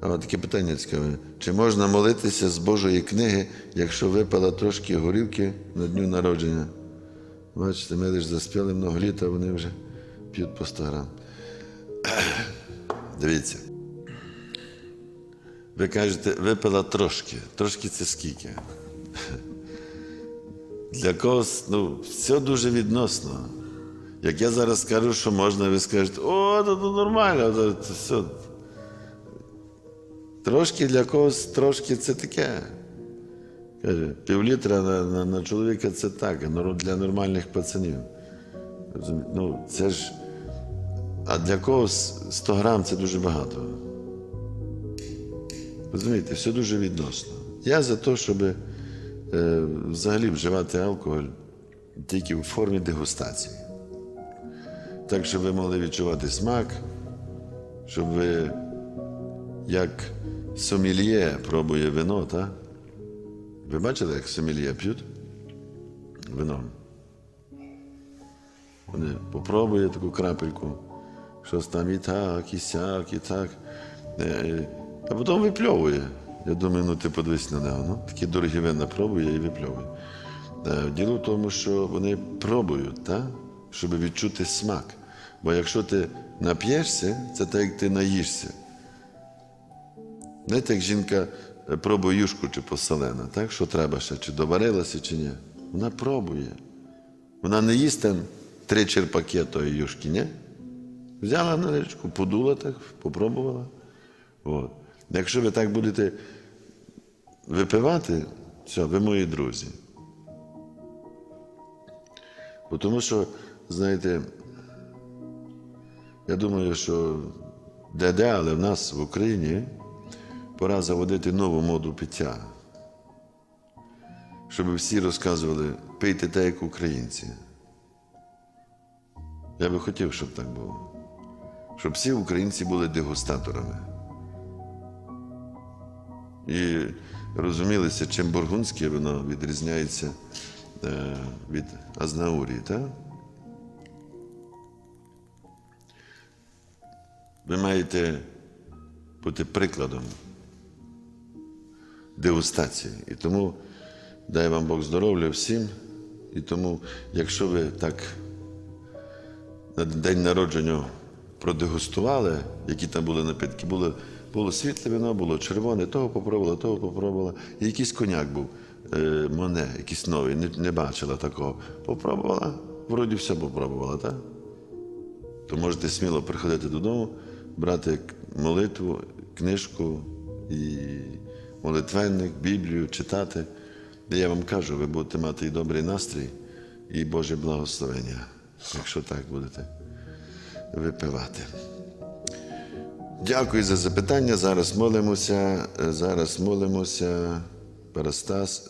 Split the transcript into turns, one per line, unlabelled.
А таке питання цікаве. Чи можна молитися з Божої книги, якщо випала трошки горілки на дню народження? Бачите, ми лише заспіли много літ, а вони вже п'ють по 100 грам. Дивіться. Ви кажете, випила трошки. Трошки це скільки? Для когось, ну, все дуже відносно. Як я зараз скажу, що можна, ви скажете, о, ну, ну нормально, це, це все. Трошки для когось, трошки це таке. Каже, півлітра на, на, на чоловіка це так, для нормальних пацанів. Ну, це ж. А для когось 100 грам це дуже багато. Розумієте, все дуже відносно. Я за те, щоб е, взагалі вживати алкоголь тільки в формі дегустації. Так, щоб ви могли відчувати смак, щоб ви, як сомельє пробує вино, так? Ви бачили, як сомельє п'ють вино? Вони попробує таку крапельку, щось там і так, і сяк, і так. Е, А потім випльовує. Я думаю, ну ти подивись на нього. Ну, такі дорогі вина пробує і випльовує. Е, Діло в тому, що вони пробують, так? щоб відчути смак. Бо якщо ти нап'єшся, це так, як ти наїшся. Знаєте, як жінка е, пробує юшку чи посолена, так? що треба ще, чи доварилася, чи ні. Вона пробує. Вона не їсть там три черпаки тої юшки, ні? Взяла на річку, подула так, попробувала. От. Якщо ви так будете випивати, все, ви мої друзі. Бо Тому що, знаєте, я думаю, що де-де, але в нас в Україні пора заводити нову моду пиття. Щоб всі розказували, пийте так, як українці. Я би хотів, щоб так було. Щоб всі українці були дегустаторами. І розумілися, чим бургундське вино відрізняється е, від Азнаурії, так? Ви маєте бути прикладом дегустації. І тому дай вам Бог здоров'я всім. І тому, якщо ви так на день народження продегустували, які там були напитки, було, було світле вино, було червоне, того попробувала, того попробувала. І якийсь коняк був, е, Моне, якийсь новий, не, не бачила такого. Попробувала, вроді все попробувала, так? То можете сміло приходити додому, брати молитву, книжку і молитвенник, Біблію, читати. І я вам кажу, ви будете мати і добрий настрій, і Боже благословення, якщо так будете випивати. Дякую за запитання. Зараз молимося. Зараз молимося. Парастас.